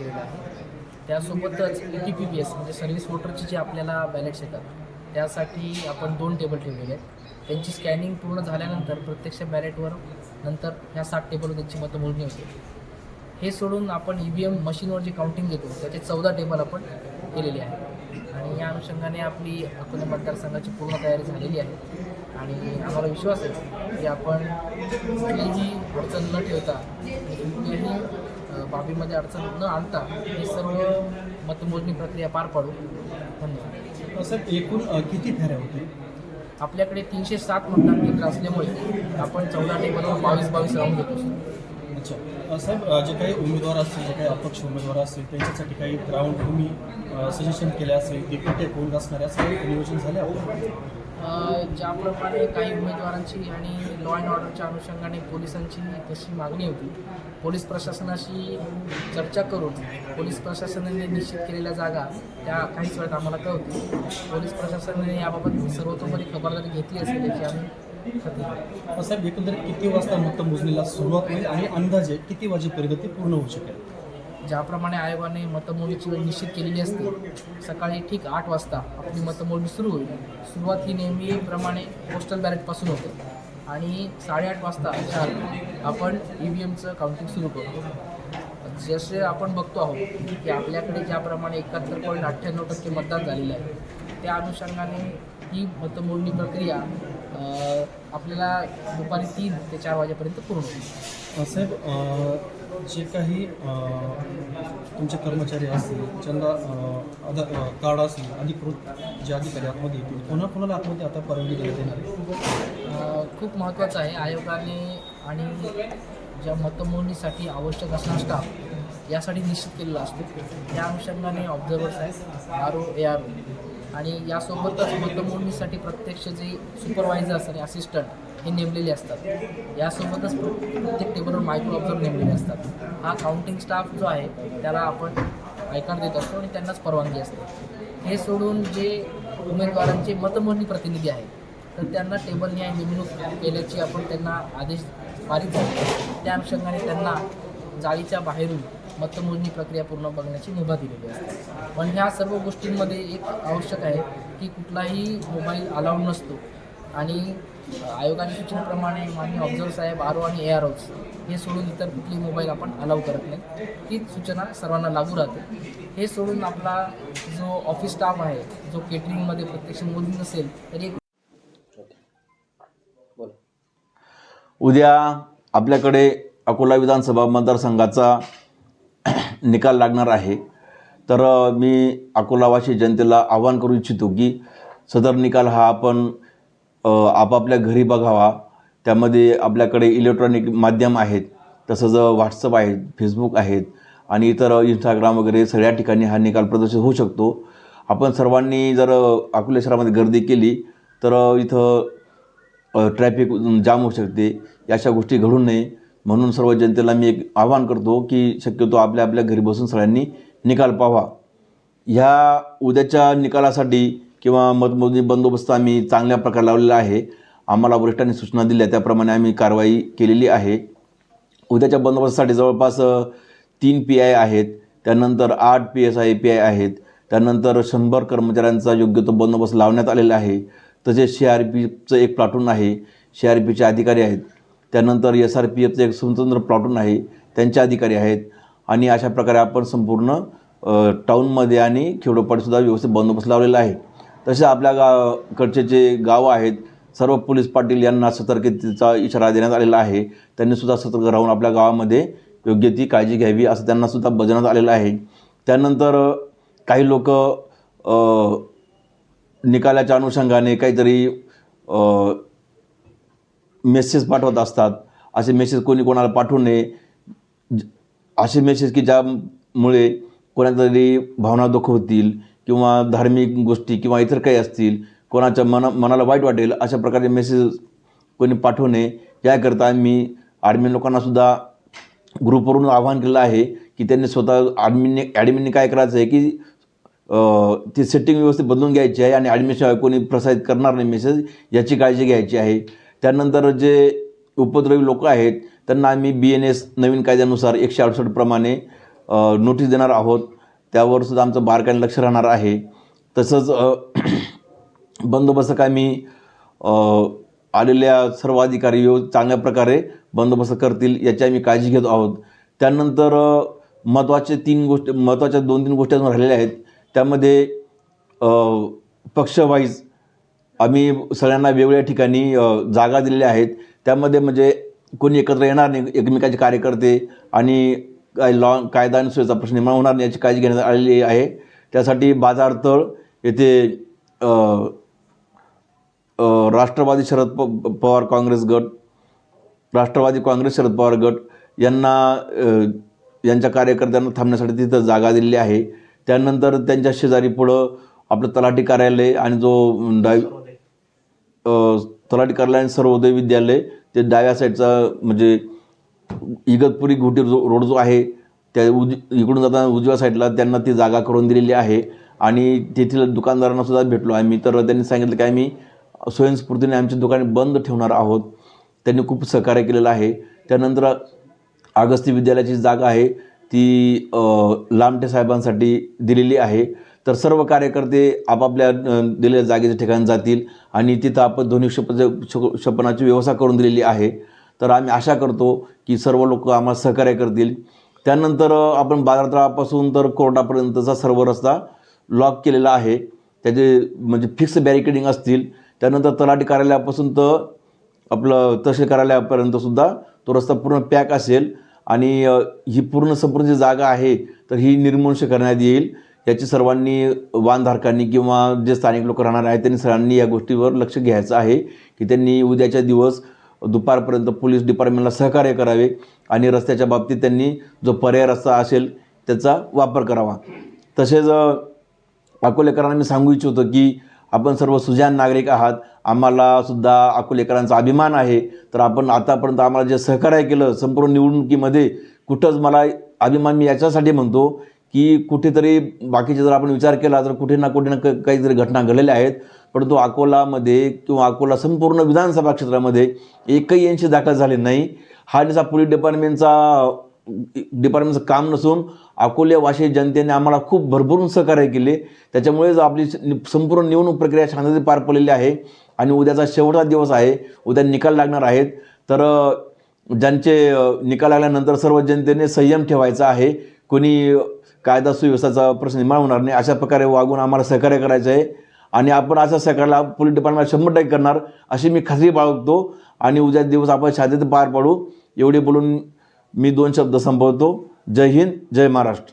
केलेलं आहे. त्यासोबतच E T P P S म्हणजे सर्व्हिस वोटरची जे आपल्याला बॅलेट्स येतात त्यासाठी आपण दोन टेबल ठेवलेले आहेत. त्यांची स्कॅनिंग पूर्ण झाल्यानंतर प्रत्यक्ष बॅलेटवर नंतर ह्या सात टेबलवर त्यांची मतमोजणी होते. हे सोडून आपण ई व्ही एम मशीनवर जे काउंटिंग घेतो त्याचे चौदा टेबल आपण केलेले आहे आणि या अनुषंगाने आपली अकोला मतदारसंघाची पूर्ण तयारी झालेली आहे. आणि आम्हाला विश्वास आहे की आपण कुठलीही अडचण न ठेवता बाबीमध्ये अडचण न आणता हे सर्व मतमोजणी प्रक्रिया पार पाडू. धन्यवाद. साहेब एकूण किती फेऱ्या होतील? आपल्याकडे तीनशे सात मतदान केंद्र असल्यामुळे आपण चौदा टेबलवर बावीस बावीस राऊंड घेतो सर. अच्छा. साहेब जे काही उमेदवार असतील जे काही अपक्ष उमेदवार असतील त्यांच्यासाठी काही ग्राउंड तुम्ही सजेशन केले असेल कुठे कोण असणार असं काही नियोजन झाले आपण ज्याप्रमाणे काही उमेदवारांची आणि लॉ अँड ऑर्डरच्या अनुषंगाने पोलिसांची तशी मागणी होती. पोलीस प्रशासनाशी चर्चा करून पोलीस प्रशासनाने निश्चित केलेल्या जागा त्या काहीच वेळात आम्हाला कळतील पोलीस प्रशासनाने याबाबत सर्वतोपरी खबरदारी घेतली असेल याची आम्ही साहेब एकंदरीत किती वाजता मतमोजणीला सुरुवात होईल आणि अंदाजे किती वाजेपर्यंत ते पूर्ण होऊ शकेल? ज्याप्रमाणे आयोगाने मतमोजणीची वेळ निश्चित केलेली असते सकाळी ठीक आठ वाजता आपली मतमोजणी सुरू होईल. सुरुवात ही नेहमीप्रमाणे पोस्टल बॅलेटपासून होते. आणि साडेआठ वाजता शार्प आपण ई व्ही एमचं काउंटिंग सुरू करतो जसे आपण बघतो आहोत की आपल्याकडे ज्याप्रमाणे एकाहत्तर पॉईंट अठ्ठ्याण्णव टक्के मतदान झालेलं आहे त्या अनुषंगाने ही मतमोजणी प्रक्रिया आपल्याला दुपारी तीन ते चार वाजेपर्यंत पूर्ण होईल. साहेब जे काही तुमचे कर्मचारी असतील ज्यांना अ, आधार कार्ड असेल अधिकृत जे अधिकारी आतमध्ये येतील कोणा कोणाला आतमध्ये आता परवानगी देण्यात येणार खूप महत्त्वाचं आहे. आयोगाने आणि ज्या मतमोजणीसाठी आवश्यक असणारा स्टाफ यासाठी निश्चित केलेला असतो. त्या अनुषंगाने ऑब्झर्वर्स आहेत R O A R O आणि यासोबतच मतमोजणीसाठी प्रत्यक्ष जे सुपरवायझर्स आणि असिस्टंट हे नेमलेले असतात. यासोबतच प्रत्येक टेबलवर मायक्रो ऑब्झर्व नेमलेले असतात. हा काउंटिंग स्टाफ जो आहे त्याला आपण ऐकण देत असतो आणि त्यांनाच परवानगी असते. हे सोडून जे उमेदवारांचे मतमोजणी प्रतिनिधी आहेत तर त्यांना टेबल न्याय नेमणूक केल्याची आपण त्यांना आदेश पारित झाले. त्या अनुषंगाने त्यांना जाळीच्या बाहेरून मतमोजणी प्रक्रिया पूर्ण बघण्याची मुभा दिलेली असते. पण ह्या सर्व गोष्टींमध्ये एक आवश्यक आहे की कुठलाही मोबाईल अलाउड नसतो. आणि आयोगाच्या सूचनेप्रमाणे माननीय ऑब्झर्व साहेब आरो आणि ए आर ओज हे सोडून इतर कुठली मोबाईल आपण अलाव करत नाही. तीच सूचना सर्वांना लागू राहते. हे सोडून आपला जो ऑफिस स्टाफ आहे जो केटरिंगमध्ये प्रत्यक्ष मोदी नसेल तरी एक उद्या आपल्याकडे अकोला विधानसभा मतदारसंघाचा निकाल लागणार आहे. तर मी अकोलावासी जनतेला आवाहन करू इच्छितो की सदर निकाल हा आपण आपापल्या घरी बघावा. त्यामध्ये आपल्याकडे इलेक्ट्रॉनिक माध्यम आहेत. तसंच व्हॉट्सअप आहेत फेसबुक आहेत आणि इतर इंस्टाग्राम वगैरे सगळ्या ठिकाणी हा निकाल प्रदर्शित होऊ शकतो. आपण सर्वांनी जर अ, शहरामध्ये गर्दी केली तर इथं ट्रॅफिक जाम होऊ शकते. या अशा गोष्टी घडू नये. म्हणून सर्व जनतेला मी एक आवाहन करतो की शक्यतो आपल्या आपल्या घरी बसून सगळ्यांनी निकाल पाहावा. ह्या उद्याच्या निकालासाठी किंवा मतमोजणी बंदोबस्त आम्ही चांगल्या प्रकारे लावलेला आहे. आम्हाला वरिष्ठांनी सूचना दिल्या त्याप्रमाणे आम्ही कारवाई केलेली आहे. उद्याच्या बंदोबस्तासाठी जवळपास तीन पी आय आहेत. त्यानंतर आठ P S I P I आहेत. त्यानंतर शंभर कर्मचाऱ्यांचा योग्य तो बंदोबस्त लावण्यात आलेला आहे. तसेच सी आर पीचं एक प्लाटून आहे. सी आर पीचे अधिकारी आहेत. त्यानंतर एस आर पी एफचं एक स्वतंत्र प्लाटून आहे. त्यांचे अधिकारी आहेत. आणि अशा प्रकारे आपण संपूर्ण टाऊनमध्ये आणि खेडोपाडीसुद्धा व्यवस्थित बंदोबस्त लावलेला आहे. तसे आपल्या गावकडचे जे गावं आहेत सर्व पोलीस पाटील यांना सतर्कतेचा इशारा देण्यात आलेला आहे. त्यांनीसुद्धा सतर्क राहून आपल्या गावामध्ये योग्य ती काळजी घ्यावी असं त्यांनासुद्धा बजावण्यात आलेलं आहे. त्यानंतर काही लोक निकालाच्या अनुषंगाने काहीतरी मेसेज पाठवत असतात. असे मेसेज कोणी कोणाला पाठवू नये. ज- असे मेसेज की ज्यामुळे कोणातरी भावना भावना दुखवतील किंवा धार्मिक गोष्टी किंवा इतर काही असतील कोणाच्या मना मनाला वाईट वाटेल अशा प्रकारचे मेसेज कोणी पाठवू नये याकरता मी आर्मी लोकांनासुद्धा ग्रुपवरून आवाहन केलं आहे की त्यांनी स्वतः ॲडमिनने ॲडमिनने काय करायचं आहे की ती सेटिंग व्यवस्थित बदलून घ्यायची आहे आणि ॲडमिशन कोणी प्रसारित करणार नाही मेसेज याची काळजी घ्यायची आहे. त्यानंतर जे उपद्रवी लोक आहेत त्यांना आम्ही बी एन एस नवीन कायद्यानुसार एकशे अडुसष्ट प्रमाणे नोटीस देणार आहोत. त्यावर सुद्धा आमचं बारकाईने लक्ष राहणार आहे. तसंच बंदोबस्त काय मी आलेल्या सर्व अधिकारी चांगल्या प्रकारे बंदोबस्त करतील याची आम्ही काळजी घेत आहोत. त्यानंतर महत्त्वाचे तीन गोष्टी महत्त्वाच्या दोन तीन गोष्टी अजून राहिलेल्या आहेत. त्यामध्ये पक्षवाईज आम्ही सगळ्यांना वेगवेगळ्या ठिकाणी जागा दिलेल्या आहेत. त्यामध्ये म्हणजे कोणी एकत्र येणार नाही एकमेकाचे कार्यकर्ते आणि काय लॉ कायदा आणि सुव्यवस्था प्रश्न निर्माण होणार नाही याची काळजी घेण्यात आलेली आहे. त्यासाठी बाजारतळ येथे राष्ट्रवादी शरद प पवार काँग्रेस गट राष्ट्रवादी काँग्रेस शरद पवार गट यांना यांच्या कार्यकर्त्यांना थांबण्यासाठी तिथं जागा दिलेली आहे. त्यानंतर त्यांच्या शेजारी पुढं आपलं तलाठी कार्यालय आणि जो डाय तलाठी कार्यालय आणि सर्वोदय विद्यालय ते डाव्या साईडचा म्हणजे इगतपुरी घोटी जो रोड जो आहे त्या उज इकडून जाताना उजव्या साईडला त्यांना ती जागा करून दिलेली आहे. आणि तेथील दुकानदारांना सुद्धा भेटलो आम्ही तर त्यांनी सांगितलं की आम्ही स्वयंस्फूर्तीने आमची दुकाने बंद ठेवणार आहोत. त्यांनी खूप सहकार्य केलेलं आहे. त्यानंतर अगस्ती विद्यालयाची जागा आहे. ती लामटे साहेबांसाठी दिलेली आहे. तर सर्व कार्यकर्ते आपापल्या दिलेल्या जागेच्या ठिकाणी जातील. आणि तिथं आपण ध्वनी शप शपनाची व्यवस्था करून दिलेली आहे. तर आम्ही आशा करतो की सर्व लोक आम्हाला सहकार्य करतील. त्यानंतर आपण बाजारतळापासून तर कोर्टापर्यंतचा सर्व रस्ता लॉक केलेला आहे. त्याचे म्हणजे फिक्स बॅरिकेडिंग असतील. त्यानंतर तलाठी कार्यालयापासून तर आपलं तहसील कार्यालयापर्यंतसुद्धा तो रस्ता पूर्ण पॅक असेल आणि ही पूर्ण संपूर्ण जी जागा आहे तर ही निर्मनुष्य करण्यात येईल. याची सर्वांनी वाहनधारकांनी किंवा जे स्थानिक लोक राहणार आहेत त्यांनी सर्वांनी या गोष्टीवर लक्ष घ्यायचं आहे की त्यांनी उद्याच्या दिवस दुपारपर्यंत पोलीस डिपार्टमेंटला सहकार्य करावे आणि रस्त्याच्या बाबतीत त्यांनी जो पर्याय रस्ता असेल त्याचा वापर करावा. तसेच अकोलेकरांना मी सांगू इच्छितो की आपण सर्व सुजान नागरिक आहात. आम्हाला सुद्धा अकोलेकरांचा अभिमान आहे. तर आपण आतापर्यंत आम्हाला जे सहकार्य केलं संपूर्ण निवडणुकीमध्ये कुठंच मला अभिमान मी याच्यासाठी म्हणतो की कुठेतरी बाकीचे जर आपण विचार केला तर कुठे ना कुठे ना क- काहीतरी घटना घडलेल्या आहेत. परंतु अकोलामध्ये किंवा अकोला संपूर्ण विधानसभा क्षेत्रामध्ये एकही यांची दाखल झाली नाही. हा जसा पोलीस डिपार्टमेंटचा डिपार्टमेंटचं काम नसून अकोले वाशी जनतेने आम्हाला खूप भरभरून सहकार्य केले. त्याच्यामुळेच आपली संपूर्ण निवडणूक प्रक्रिया शांततेत पार पडलेली आहे आणि उद्याचा शेवटचा दिवस आहे. उद्या निकाल लागणार आहेत. तर ज्यांचे निकाल लागल्यानंतर सर्व जनतेने संयम ठेवायचा आहे. कोणी कायदा सुव्यवस्थाचा प्रश्न निर्माण होणार नाही. अशा प्रकारे वागून आम्हाला सहकार्य करायचं आहे आणि आपण असं सहकार्याला पोलीस डिपार्टमेंट शंभर टक्के करणार अशी मी खात्री बाळगतो. आणि उद्या दिवस आपण शांततेत पार पाडू. एवढे बोलून मी दोन शब्द संपवतो. जय हिंद जय महाराष्ट्र.